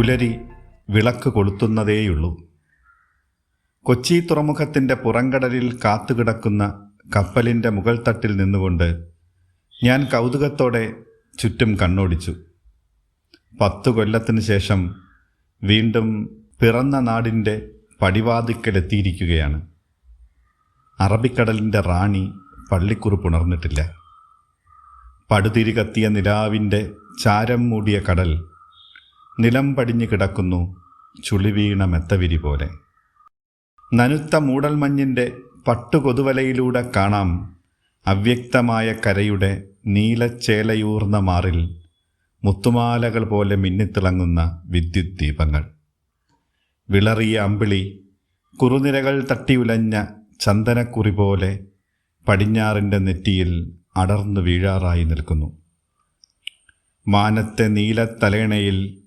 പുലരി വിളക്ക് കൊളുത്തുന്നതേയുള്ളൂ. കൊച്ചി തുറമുഖത്തിന്റെ പുറംകടലിൽ കാത്തുകിടക്കുന്ന കപ്പലിന്റെ മുകൾ തട്ടിൽ നിന്നുകൊണ്ട് ഞാൻ കൗതുകത്തോടെ ചുറ്റും കണ്ണോടിച്ചു. പത്തു കൊല്ലത്തിന് ശേഷം വീണ്ടും പിറന്ന നാടിന്റെ പടിവാതിക്കലെത്തിയിരിക്കുകയാണ്. അറബിക്കടലിന്റെ റാണി പള്ളിക്കുറിപ്പ് ഉണർന്നിട്ടില്ല. പടുതിരി കത്തിയ നിലാവിന്റെ ചാരം മൂടിയ കടൽ നിലം പടിഞ്ഞു കിടക്കുന്നു ചുളിവീണ മെത്തവിരി പോലെ. നനുത്ത മൂടൽമഞ്ഞിന്റെ പട്ടുകൊതുവലയിലൂടെ കാണാം അവ്യക്തമായ കരയുടെ നീലച്ചേലയൂർന്ന മാറിൽ മുത്തുമാലകൾ പോലെ മിന്നിത്തിളങ്ങുന്ന വിദ്യുത് ദീപങ്ങൾ. വിളറിയ അമ്പിളി കുറുനിരകൾ തട്ടിയുലഞ്ഞ ചന്ദനക്കുറി പോലെ പടിഞ്ഞാറിന്റെ നെറ്റിയിൽ അടർന്നു വീഴാറായി നിൽക്കുന്നു. മാനത്തെ നീലത്തലേണയിൽ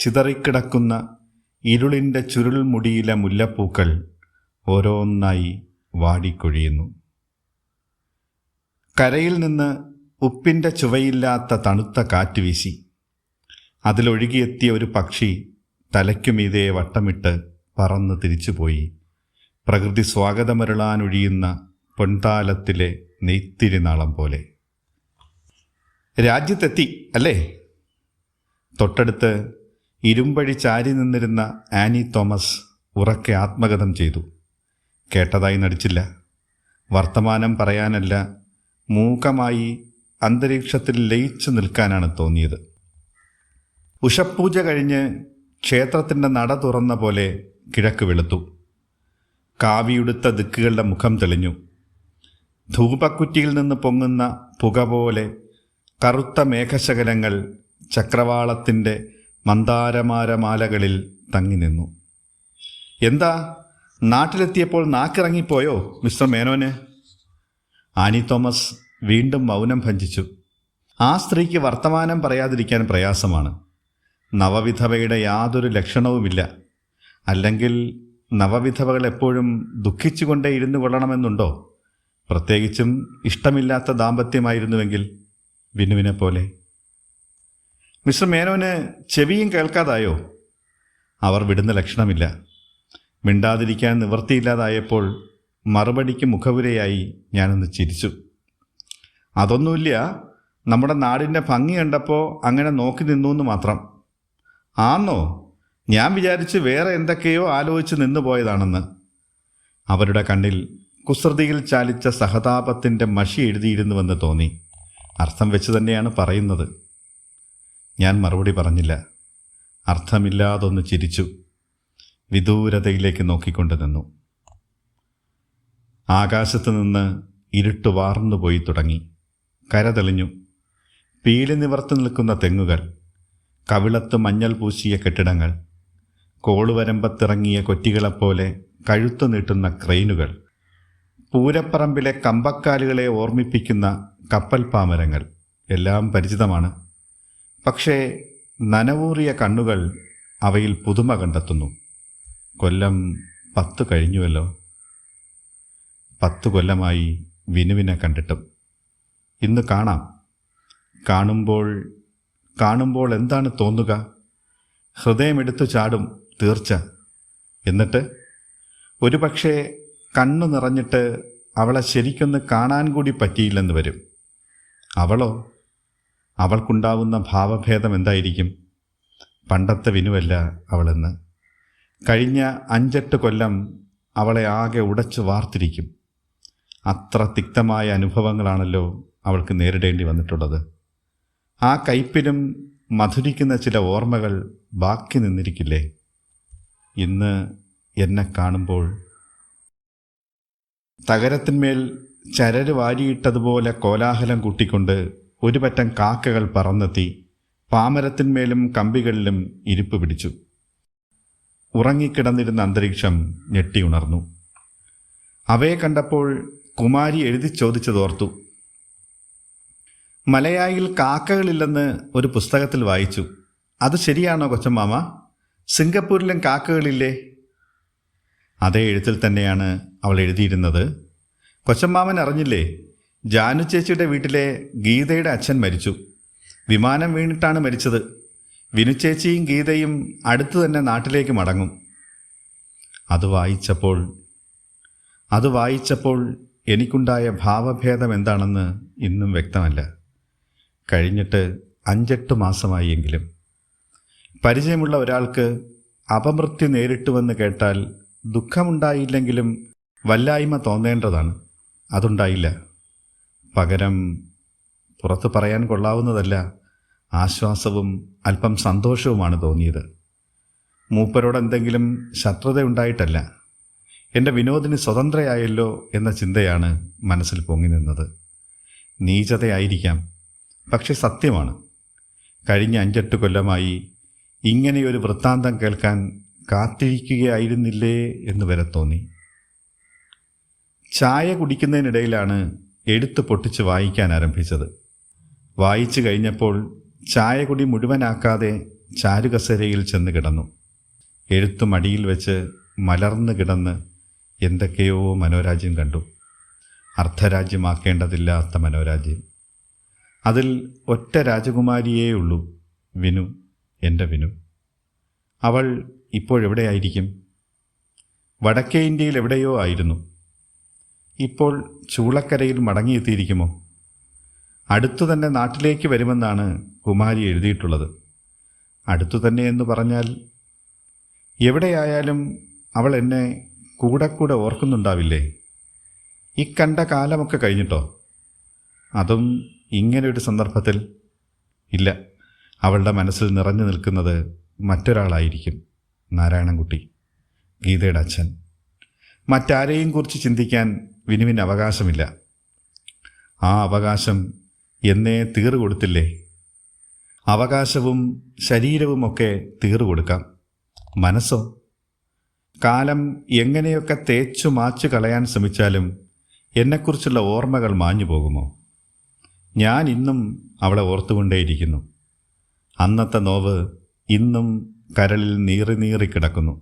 ചിതറിക്കിടക്കുന്ന ഇരുളിന്റെ ചുരുൾമുടിയിലെ മുല്ലപ്പൂക്കൾ ഓരോന്നായി വാടിക്കൊഴിയുന്നു. കരയിൽ നിന്ന് ഉപ്പിന്റെ ചുവയില്ലാത്ത തണുത്ത കാറ്റ് വീശി. അതിലൊഴുകിയെത്തിയ ഒരു പക്ഷി തലയ്ക്കുമീതെ വട്ടമിട്ട് പറന്ന് തിരിച്ചുപോയി. പ്രകൃതി സ്വാഗതമരുളാനൊഴിയുന്ന പൊൻതാലത്തിലെ നെയ്ത്തിരിനാളം പോലെ. രാജ്യത്തെത്തി അല്ലേ? തൊട്ടടുത്ത് ഇരുമ്പഴി ചാരി നിന്നിരുന്ന ആനി തോമസ് ഉറക്കെ ആത്മഗതം ചെയ്തു. കേട്ടതായി നടിച്ചില്ല. വർത്തമാനം പറയാനല്ല മൂകമായി അന്തരീക്ഷത്തിൽ ലയിച്ചു നിൽക്കാനാണ് തോന്നിയത്. ഉഷപ്പൂജ കഴിഞ്ഞ് ക്ഷേത്രത്തിന്റെ നട തുറന്ന പോലെ കിഴക്ക് വെളുത്തു. കാവിയുടുത്ത ദിക്കുകളുടെ മുഖം തെളിഞ്ഞു. ധൂപക്കുറ്റിയിൽ നിന്ന് പൊങ്ങുന്ന പുക പോലെ കറുത്ത മേഘശകലങ്ങൾ ചക്രവാളത്തിന്റെ മന്ദാരമാരമാലകളിൽ തങ്ങി നിന്നു എന്താ? നാട്ടിലെത്തിയപ്പോൾ നാക്കിറങ്ങിപ്പോയോ മിസ്റ്റർ മേനോന്? ആനി തോമസ് വീണ്ടും മൗനം ഭഞ്ചിച്ചു ആ സ്ത്രീക്ക് വർത്തമാനം പറയാതിരിക്കാൻ പ്രയാസമാണ്. നവവിധവയുടെ യാതൊരു ലക്ഷണവുമില്ല. അല്ലെങ്കിൽ നവവിധവകൾ എപ്പോഴും ദുഃഖിച്ചുകൊണ്ടേ ഇരുന്നു കൊള്ളണമെന്നുണ്ടോ? പ്രത്യേകിച്ചും ഇഷ്ടമില്ലാത്ത ദാമ്പത്യമായിരുന്നുവെങ്കിൽ വിനുവിനെ പോലെ. മിസ്റ്റർ മേനോന് ചെവിയും കേൾക്കാതായോ? അവർ വിടുന്ന ലക്ഷണമില്ല. മിണ്ടാതിരിക്കാൻ നിവൃത്തിയില്ലാതായപ്പോൾ മറുപടിക്ക് മുഖവുരയായി ഞാനൊന്ന് ചിരിച്ചു. അതൊന്നുമില്ല. നമ്മുടെ നാടിന്റെ ഭംഗി കണ്ടപ്പോൾ അങ്ങനെ നോക്കി നിന്നു എന്ന് മാത്രം. ആന്നോ? ഞാൻ വിചാരിച്ച് വേറെ എന്തൊക്കെയോ ആലോചിച്ച് നിന്നു പോയതാണെന്ന്. അവരുടെ കണ്ണിൽ കുസൃതിയിൽ ചാലിച്ച സഹതാപത്തിന്റെ മഷി എഴുതിയിരുന്നുവെന്ന് തോന്നി. അർത്ഥം വെച്ച് തന്നെയാണ് പറയുന്നത്. ഞാൻ മറുപടി പറഞ്ഞില്ല. അർത്ഥമില്ലാതൊന്ന് ചിരിച്ചു. വിദൂരതയിലേക്ക് നോക്കിക്കൊണ്ട് നിന്നു. ആകാശത്ത് നിന്ന് ഇരുട്ട് വാർന്നു പോയി തുടങ്ങി. കരതെളിഞ്ഞു പീലി നിവർത്തി നിൽക്കുന്ന തെങ്ങുകൾ കവിളത്ത് മഞ്ഞൾ പൂശിയ കെട്ടിടങ്ങൾ കോളുവരമ്പത്തിറങ്ങിയ കൊറ്റികളെപ്പോലെ കഴുത്തു നീട്ടുന്ന ക്രെയിനുകൾ പൂരപ്പറമ്പിലെ കമ്പക്കാലുകളെ ഓർമ്മിപ്പിക്കുന്ന കപ്പൽ പാമരങ്ങൾ എല്ലാം പരിചിതമാണ്. പക്ഷേ നനവൂറിയ കണ്ണുകൾ അവയിൽ പുതുമ കണ്ടെത്തുന്നു. കൊല്ലം പത്ത് കഴിഞ്ഞുവല്ലോ. പത്തു കൊല്ലമായി വിനുവിനെ കണ്ടിട്ടും. ഇന്ന് കാണാം. കാണുമ്പോൾ കാണുമ്പോൾ എന്താണ് തോന്നുക? ഹൃദയമെടുത്തു ചാടും തീർച്ച. എന്നിട്ട്? ഒരുപക്ഷെ കണ്ണു നിറഞ്ഞിട്ട് അവളെ ശരിക്കൊന്ന് കാണാൻ കൂടി പറ്റിയില്ലെന്ന് വരും. അവളോ? അവൾക്കുണ്ടാവുന്ന ഭാവഭേദം എന്തായിരിക്കും? പണ്ടത്തെ വിനുവല്ല അവളെന്ന്. കഴിഞ്ഞ അഞ്ചെട്ട് കൊല്ലം അവളെ ആകെ ഉടച്ചു വാർത്തിരിക്കും. അത്ര തിക്തമായ അനുഭവങ്ങളാണല്ലോ അവൾക്ക് നേരിടേണ്ടി വന്നിട്ടുള്ളത്. ആ കയ്പിലും മധുരിക്കുന്ന ചില ഓർമ്മകൾ ബാക്കി നിന്നിരിക്കില്ലേ? ഇന്ന് എന്നെ കാണുമ്പോൾ തകരത്തിന്മേൽ ചരര് വാരിയിട്ടതുപോലെ കോലാഹലം കൂട്ടിക്കൊണ്ട് ഒരു പറ്റം കാക്കകൾ പറന്നെത്തി പാമരത്തിന്മേലും കമ്പികളിലും ഇരിപ്പ് പിടിച്ചു. ഉറങ്ങിക്കിടന്നിരുന്ന അന്തരീക്ഷം ഞെട്ടിയുണർന്നു അവയെ കണ്ടപ്പോൾ കുമാരി എഴുതി ചോദിച്ചതോർത്തു. മലയായിൽ കാക്കകളില്ലെന്ന് ഒരു പുസ്തകത്തിൽ വായിച്ചു. അത് ശരിയാണോ കൊച്ചമ്മാമ? സിംഗപ്പൂരിലും കാക്കകളില്ലേ? അതേ എഴുത്തിൽ തന്നെയാണ് അവൾ എഴുതിയിരുന്നത്. കൊച്ചമ്മാമൻ അറിഞ്ഞില്ലേ? ജാനു ചേച്ചിയുടെ വീട്ടിലെ ഗീതയുടെ അച്ഛൻ മരിച്ചു. വിമാനം വീണിട്ടാണ് മരിച്ചത്. വിനു ചേച്ചിയും ഗീതയും അടുത്തു തന്നെ നാട്ടിലേക്ക് മടങ്ങും. അത് വായിച്ചപ്പോൾ അത് വായിച്ചപ്പോൾ എനിക്കുണ്ടായ ഭാവഭേദം എന്താണെന്ന് ഇന്നും വ്യക്തമല്ല. കഴിഞ്ഞിട്ട് അഞ്ചെട്ട് മാസമായി എങ്കിലും. പരിചയമുള്ള ഒരാൾക്ക് അപമൃത്യു നേരിട്ടുവെന്ന് കേട്ടാൽ ദുഃഖമുണ്ടായില്ലെങ്കിലും വല്ലായ്മ തോന്നേണ്ടതാണ്. അതുണ്ടായില്ല. പകരം പുറത്ത് പറയാൻ കൊള്ളാവുന്നതല്ല ആശ്വാസവും അല്പം സന്തോഷവുമാണ് തോന്നിയത്. മൂപ്പരോട് എന്തെങ്കിലും ശത്രുതയുണ്ടായിട്ടല്ല. എന്റെ വിനോദിന് സ്വതന്ത്രയായല്ലോ എന്ന ചിന്തയാണ് മനസ്സിൽ പൊങ്ങി നിന്നത്. നീചതയായിരിക്കാം പക്ഷെ സത്യമാണ്. കഴിഞ്ഞ അഞ്ചെട്ട് കൊല്ലമായി ഇങ്ങനെയൊരു വൃത്താന്തം കേൾക്കാൻ കാത്തിരിക്കുകയായിരുന്നില്ലേ എന്ന് വരെ തോന്നി. ചായ കുടിക്കുന്നതിനിടയിലാണ് എഴുത്ത് പൊട്ടിച്ച് വായിക്കാൻ ആരംഭിച്ചത്. വായിച്ചു കഴിഞ്ഞപ്പോൾ ചായകുടി മുഴുവനാക്കാതെ ചാരുകസേരയിൽ ചെന്ന് കിടന്നു. എഴുത്തു മടിയിൽ വെച്ച് മലർന്നു കിടന്ന് എന്തൊക്കെയോ മനോരാജ്യം കണ്ടു. അർദ്ധരാജ്യമാക്കേണ്ടതില്ലാത്ത മനോരാജ്യം. അതിൽ ഒറ്റ രാജകുമാരിയേ ഉള്ളൂ വിനു എന്റെ വിനു. അവൾ ഇപ്പോഴെവിടെയായിരിക്കും വടക്കേ ഇന്ത്യയിൽ എവിടെയോ ആയിരുന്നു. ഇപ്പോൾ ചൂളക്കരയിൽ മടങ്ങിയെത്തിയിരിക്കുമോ? അടുത്തു തന്നെ നാട്ടിലേക്ക് വരുമെന്നാണ് കുമാരി എഴുതിയിട്ടുള്ളത്. അടുത്തു തന്നെ എന്ന് പറഞ്ഞാൽ എവിടെയായാലും അവൾ എന്നെ കൂടെ കൂടെ ഓർക്കുന്നുണ്ടാവില്ലേ? ഇക്കണ്ട കാലമൊക്കെ കഴിഞ്ഞിട്ടോ? അതും ഇങ്ങനൊരു ഒരു സന്ദർഭത്തിൽ ഇല്ല. അവളുടെ മനസ്സിൽ നിറഞ്ഞു നിൽക്കുന്നത് മറ്റൊരാളായിരിക്കും നാരായണൻകുട്ടി ഗീതയുടെ അച്ഛൻ. മറ്റാരെയും കുറിച്ച് ചിന്തിക്കാൻ വിനുവിന് അവകാശമില്ല. ആ അവകാശം എന്നേ തീർ കൊടുത്തില്ലേ? അവകാശവും ശരീരവുമൊക്കെ തീർ കൊടുക്കാം. മനസ്സോ? കാലം എങ്ങനെയൊക്കെ തേച്ചു മാച്ചു കളയാൻ ശ്രമിച്ചാലും എന്നെക്കുറിച്ചുള്ള ഓർമ്മകൾ മാഞ്ഞു പോകുമോ? ഞാൻ ഇന്നും അവളെ ഓർത്തുകൊണ്ടേയിരിക്കുന്നു. അന്നത്തെ നോവ് ഇന്നും കരളിൽ നീറി നീറി കിടക്കുന്നു.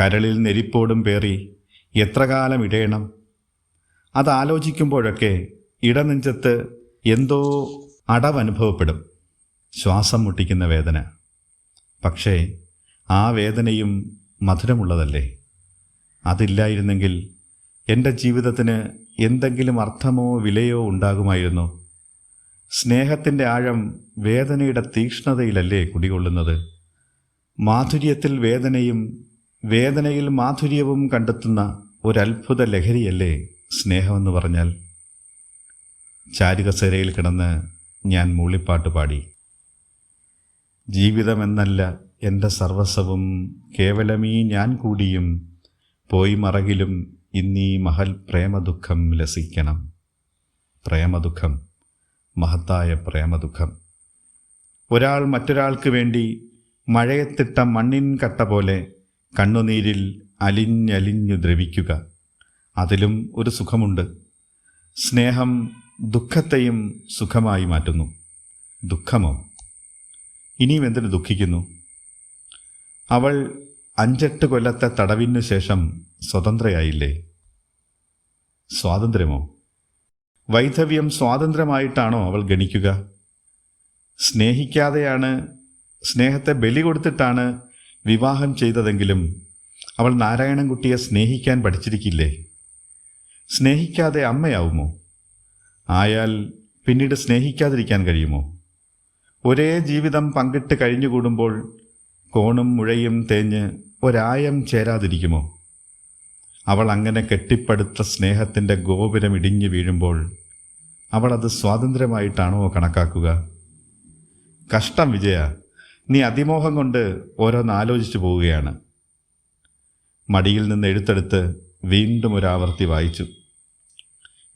കരളിൽ നെരിപ്പോടും പേറി എത്ര കാലം ഇടയണം? അതാലോചിക്കുമ്പോഴൊക്കെ ഇടനെഞ്ചത്ത് എന്തോ അടവനുഭവപ്പെടും. ശ്വാസം മുട്ടിക്കുന്ന വേദന. പക്ഷേ ആ വേദനയും മധുരമുള്ളതല്ലേ? അതില്ലായിരുന്നെങ്കിൽ എന്റെ ജീവിതത്തിന് എന്തെങ്കിലും അർത്ഥമോ വിലയോ ഉണ്ടാകുമായിരുന്നു. സ്നേഹത്തിന്റെ ആഴം വേദനയുടെ തീക്ഷ്ണതയിലല്ലേ കുടികൊള്ളുന്നത്? മാധുര്യത്തിൽ വേദനയും വേദനയിൽ മാധുര്യവും കണ്ടെത്തുന്ന ഒരത്ഭുത ലഹരിയല്ലേ? സ്നേഹമെന്ന് പറഞ്ഞാൽ ചാരുകസേരയിൽ കിടന്ന് ഞാൻ മൂളിപ്പാട്ട് പാടി. ജീവിതമെന്നല്ല എന്റെ സർവസ്വവും കേവലമീ ഞാൻ കൂടിയും പോയി മറകിലും ഇന്നീ മഹൽ പ്രേമദുഃഖം ലസിക്കണം. പ്രേമദുഃഖം മഹത്തായ പ്രേമദുഃഖം. ഒരാൾ മറ്റൊരാൾക്ക് വേണ്ടി മഴയത്തിട്ട മണ്ണിൻ കട്ട പോലെ കണ്ണുനീരിൽ അലിഞ്ഞലിഞ്ഞു ദ്രവിക്കുക. അതിലും ഒരു സുഖമുണ്ട്. സ്നേഹം ദുഃഖത്തെയും സുഖമായി മാറ്റുന്നു. ദുഃഖമോ? ഇനിയും എന്തിനു ദുഃഖിക്കുന്നു? അവൾ അഞ്ചെട്ട് കൊല്ലത്തെ തടവിനു ശേഷം സ്വതന്ത്രയായില്ലേ? സ്വാതന്ത്ര്യമോ? വൈധവ്യം സ്വാതന്ത്ര്യമായിട്ടാണോ അവൾ ഗണിക്കുക? സ്നേഹിക്കാതെയാണ് സ്നേഹത്തെ ബലി കൊടുത്തിട്ടാണ് വിവാഹം ചെയ്തതെങ്കിലും അവൾ നാരായണൻകുട്ടിയെ സ്നേഹിക്കാൻ പഠിച്ചിരിക്കില്ലേ? സ്നേഹിക്കാതെ അമ്മയാവുമോ? ആയാൽ പിന്നീട് സ്നേഹിക്കാതിരിക്കാൻ കഴിയുമോ? ഒരേ ജീവിതം പങ്കിട്ട് കഴിഞ്ഞുകൂടുമ്പോൾ കോണും മുഴയും തേഞ്ഞ് ഒരായം ചേരാതിരിക്കുമോ? അവൾ അങ്ങനെ കെട്ടിപ്പടുത്ത സ്നേഹത്തിന്റെ ഗോപുരം ഇടിഞ്ഞു വീഴുമ്പോൾ അവൾ അത് സ്വാതന്ത്ര്യമായിട്ടാണോ കണക്കാക്കുക? കഷ്ടം വിജയ നീ അതിമോഹം കൊണ്ട് ഓരോന്ന് ആലോചിച്ചു പോവുകയാണ്. മടിയിൽ നിന്ന് എഴുത്തെടുത്ത് വീണ്ടും ഒരാവർത്തി വായിച്ചു.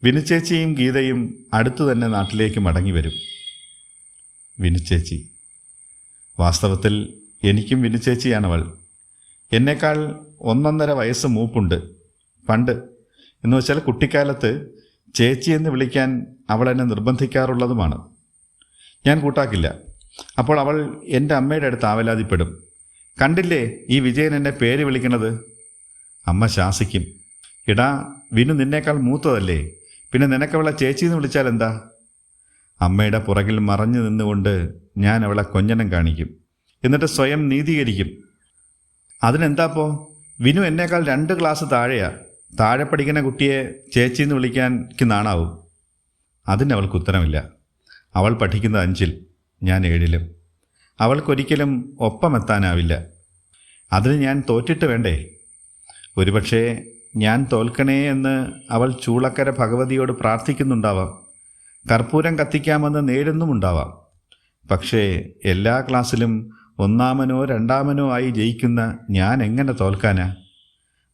വിനുചേച്ചിയും ഗീതയും അടുത്തു തന്നെ നാട്ടിലേക്ക് മടങ്ങി വരും. വിനുചേച്ചി. വാസ്തവത്തിൽ എനിക്കും വിനുചേച്ചിയാണവൾ. എന്നേക്കാൾ ഒന്നൊന്നര വയസ്സ് മൂപ്പുണ്ട്. പണ്ട്. എന്ന് വെച്ചാൽ കുട്ടിക്കാലത്ത് ചേച്ചി എന്ന് വിളിക്കാൻ അവൾ എന്നെ നിർബന്ധിക്കാറുള്ളതുമാണ്. ഞാൻ കൂട്ടാക്കില്ല. അപ്പോൾ അവൾ എന്റെ അമ്മയുടെ അടുത്ത് ആവലാതിപ്പെടും. കണ്ടില്ലേ ഈ വിജയൻ എന്നെ പേര് വിളിക്കണത് അമ്മ ശാസിക്കും. ഇടാ വിനു നിന്നേക്കാൾ മൂത്തതല്ലേ? പിന്നെ നിനക്കവളെ ചേച്ചി എന്ന് വിളിച്ചാൽ എന്താ? അമ്മയുടെ പുറകിൽ മറഞ്ഞു നിന്നുകൊണ്ട് ഞാൻ അവളെ കൊഞ്ഞനം കാണിക്കും. എന്നിട്ട് സ്വയം നീതീകരിക്കും. അതിനെന്താപ്പോ വിനു എന്നേക്കാൾ രണ്ട് ക്ലാസ് താഴെയാ. താഴെ പഠിക്കുന്ന കുട്ടിയെ ചേച്ചി എന്ന് വിളിക്കാൻ നാണാവും. അതിന് അവൾക്ക് ഉത്തരമില്ല. അവൾ പഠിക്കുന്നത് അഞ്ചിൽ ഞാൻ ഏഴിലും. അവൾക്കൊരിക്കലും ഒപ്പമെത്താനാവില്ല. അതിന് ഞാൻ തോറ്റിട്ട് വേണ്ടേ? ഒരുപക്ഷേ ഞാൻ തോൽക്കണേ എന്ന് അവൾ ചൂളക്കര ഭഗവതിയോട് പ്രാർത്ഥിക്കുന്നുണ്ടാവാം. കർപ്പൂരം കത്തിക്കാമെന്ന് നേടുന്നുമുണ്ടാവാം പക്ഷേ എല്ലാ ക്ലാസ്സിലും ഒന്നാമനോ രണ്ടാമനോ ആയി ജയിക്കുന്ന ഞാൻ എങ്ങനെ തോൽക്കാനാ?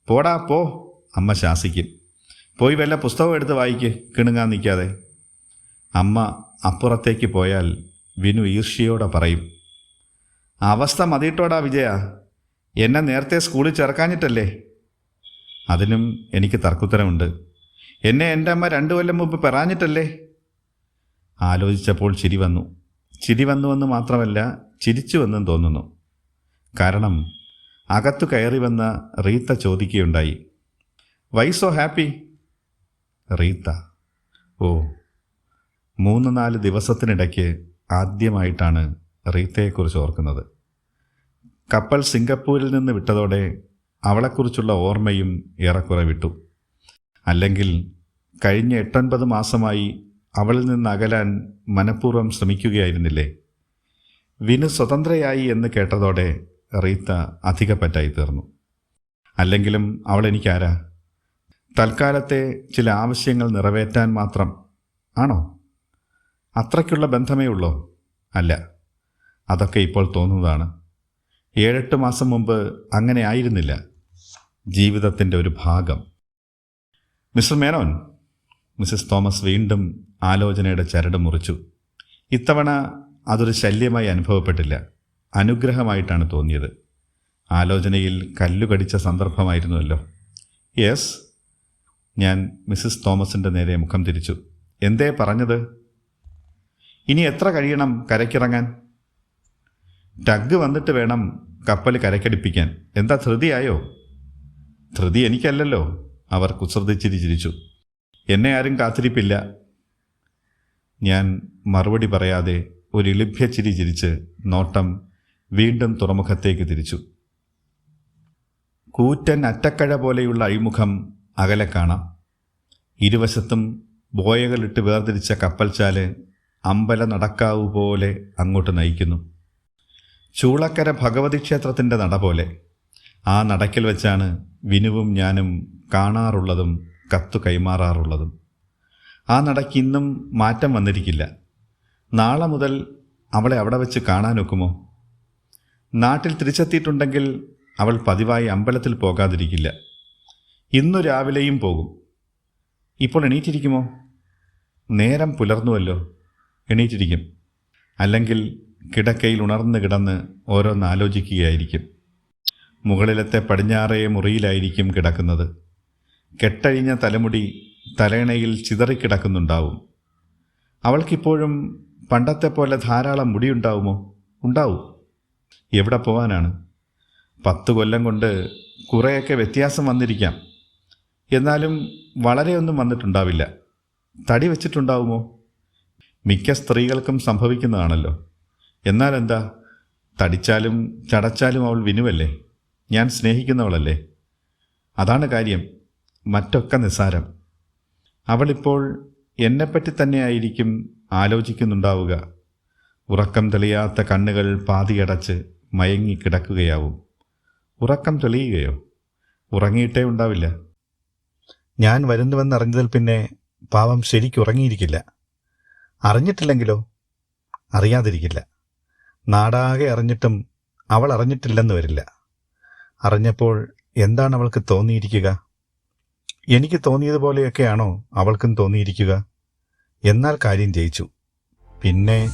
പോടാ പോ അമ്മ ശാസിക്കും. പോയി വല്ല പുസ്തകം എടുത്ത് വായിക്ക് കിണുങ്ങാൻ നിൽക്കാതെ. അമ്മ അപ്പുറത്തേക്ക് പോയാൽ വിനു ഈർഷ്യയോടെ പറയും. അവസ്ഥ മതിയിട്ടോടാ വിജയ. എന്നെ നേരത്തെ സ്കൂളിൽ ചേർക്കാഞ്ഞിട്ടല്ലേ? അതിനും എനിക്ക് തർക്കുത്തരമുണ്ട്. എന്നെ എന്റെ അമ്മ രണ്ടു കൊല്ലം മുമ്പ് പെറാഞ്ഞിട്ടല്ലേ? ആലോചിച്ചപ്പോൾ ചിരി വന്നു. ചിരി വന്നുവെന്ന് മാത്രമല്ല ചിരിച്ചുവെന്നും തോന്നുന്നു. കാരണം അകത്തു കയറി വന്ന റീത്ത ചോദിക്കുകയുണ്ടായി. വൈസോ ഹാപ്പി റീത്ത ഓ മൂന്ന് നാല് ദിവസത്തിനിടയ്ക്ക് ആദ്യമായിട്ടാണ് റീത്തയെക്കുറിച്ച് ഓർക്കുന്നത്. കപ്പൽ സിംഗപ്പൂരിൽ നിന്ന് വിട്ടതോടെ അവളെക്കുറിച്ചുള്ള ഓർമ്മയും ഏറെക്കുറെ വിട്ടു. അല്ലെങ്കിൽ കഴിഞ്ഞ എട്ടൊൻപത് മാസമായി അവളിൽ നിന്ന് അകലാൻ മനഃപൂർവം ശ്രമിക്കുകയായിരുന്നില്ലേ? വിനു സ്വതന്ത്രയായി എന്ന് കേട്ടതോടെ റീത്ത അധികപ്പറ്റായി തീർന്നു. അല്ലെങ്കിലും അവൾ എനിക്കാരാ? തൽക്കാലത്തെ ചില ആവശ്യങ്ങൾ നിറവേറ്റാൻ മാത്രം ആണോ? അത്രയ്ക്കുള്ള ബന്ധമേ ഉള്ളോ? അല്ല. അതൊക്കെ ഇപ്പോൾ തോന്നുന്നതാണ്. ഏഴെട്ട് മാസം മുമ്പ് അങ്ങനെ ആയിരുന്നില്ല. ജീവിതത്തിന്റെ ഒരു ഭാഗം. മിസ്റ്റർ മേനോൻ മിസ്സസ് തോമസ് വീണ്ടും ആലോചനയുടെ ചരട് മുറിച്ചു. ഇത്തവണ അതൊരു ശല്യമായി അനുഭവപ്പെട്ടില്ല. അനുഗ്രഹമായിട്ടാണ് തോന്നിയത്. ആലോചനയിൽ കല്ലുകടിച്ച സന്ദർഭമായിരുന്നുവല്ലോ. യെസ് ഞാൻ മിസ്സസ് തോമസിന്റെ നേരെ മുഖം തിരിച്ചു. എന്തേ പറഞ്ഞത്? ഇനി എത്ര കഴിയണം കരയ്ക്കിറങ്ങാൻ? ടഗ് വന്നിട്ട് വേണം കപ്പൽ കരക്കടിപ്പിക്കാൻ. എന്താ ധൃതിയായോ? ധൃതി എനിക്കല്ലല്ലോ. അവർ കുസൃതിച്ചിരി ചിരിച്ചു. എന്നെ ആരും കാത്തിരിപ്പില്ല. ഞാൻ മറുപടി പറയാതെ ഒരു ഇളിഭ്യ ചിരി ചിരിച്ച് നോട്ടം വീണ്ടും തുറമുഖത്തേക്ക് തിരിച്ചു. കൂറ്റൻ അറ്റക്കഴ പോലെയുള്ള അഴിമുഖം അകലെ കാണാം. ഇരുവശത്തും ബോയകളിട്ട് വേർതിരിച്ച കപ്പൽച്ചാൽ അമ്പല നടക്കാവു പോലെ അങ്ങോട്ട് നയിക്കുന്നു. ചൂളക്കര ഭഗവതി ക്ഷേത്രത്തിന്റെ നട പോലെ ആ നടക്കിൽ വെച്ചാണ് വിനുവും ഞാനും കാണാറുള്ളതും കത്തു കൈമാറാറുള്ളതും. ആ നടയ്ക്ക് ഇന്നും മാറ്റം വന്നിരിക്കില്ല. നാളെ മുതൽ അവളെ അവിടെ വെച്ച് കാണാനൊക്കുമോ നാട്ടിൽ തിരിച്ചെത്തിയിട്ടുണ്ടെങ്കിൽ അവൾ പതിവായി അമ്പലത്തിൽ പോകാതിരിക്കില്ല. ഇന്നു രാവിലെയും പോകും. ഇപ്പോൾ എണീറ്റിരിക്കുമോ? നേരം പുലർന്നുവല്ലോ. എണീറ്റിരിക്കും. അല്ലെങ്കിൽ കിടക്കയിൽ ഉണർന്ന് കിടന്ന് ഓരോന്ന് ആലോചിക്കുകയായിരിക്കും. മുകളിലത്തെ പടിഞ്ഞാറേ മുറിയിലായിരിക്കും കിടക്കുന്നത്. കെട്ടഴിഞ്ഞ തലമുടി തലേണയിൽ ചിതറിക്കിടക്കുന്നുണ്ടാവും അവൾക്കിപ്പോഴും പണ്ടത്തെ പോലെ ധാരാളം മുടിയുണ്ടാവുമോ? ഉണ്ടാവും. എവിടെ പോവാനാണ്? പത്ത് കൊല്ലം കൊണ്ട് കുറേയൊക്കെ വ്യത്യാസം വന്നിരിക്കാം. എന്നാലും വളരെയൊന്നും വന്നിട്ടുണ്ടാവില്ല. തടി വെച്ചിട്ടുണ്ടാവുമോ? മിക്ക സ്ത്രീകൾക്കും സംഭവിക്കുന്നതാണല്ലോ. എന്നാൽ എന്താ തടിച്ചാലും ചടച്ചാലും അവൾ വിനുവല്ലേ? ഞാൻ സ്നേഹിക്കുന്നവളല്ലേ? അതാണ് കാര്യം. മറ്റൊക്കെ നിസ്സാരം. അവളിപ്പോൾ എന്നെപ്പറ്റി തന്നെയായിരിക്കും ആലോചിക്കുന്നുണ്ടാവുക. ഉറക്കം തെളിയാത്ത കണ്ണുകൾ പാതിയടച്ച് മയങ്ങി കിടക്കുകയാവും. ഉറക്കം തെളിയുകയോ? ഉറങ്ങിയിട്ടേ ഉണ്ടാവില്ല. ഞാൻ വരുന്നുവെന്നറിഞ്ഞതിൽ പിന്നെ പാവം ശരിക്കുറങ്ങിയിരിക്കില്ല. അറിഞ്ഞിട്ടില്ലെങ്കിലോ? അറിയാതിരിക്കില്ല. നാടാകെ അറിഞ്ഞിട്ടും അവൾ അറിഞ്ഞിട്ടില്ലെന്ന് വരില്ല. അറിഞ്ഞപ്പോൾ എന്താണ് അവൾക്ക് തോന്നിയിരിക്കുക? എനിക്ക് തോന്നിയതുപോലെയൊക്കെയാണോ അവൾക്കും തോന്നിയിരിക്കുക? എന്നാൽ കാര്യം ജയിച്ചു. പിന്നെ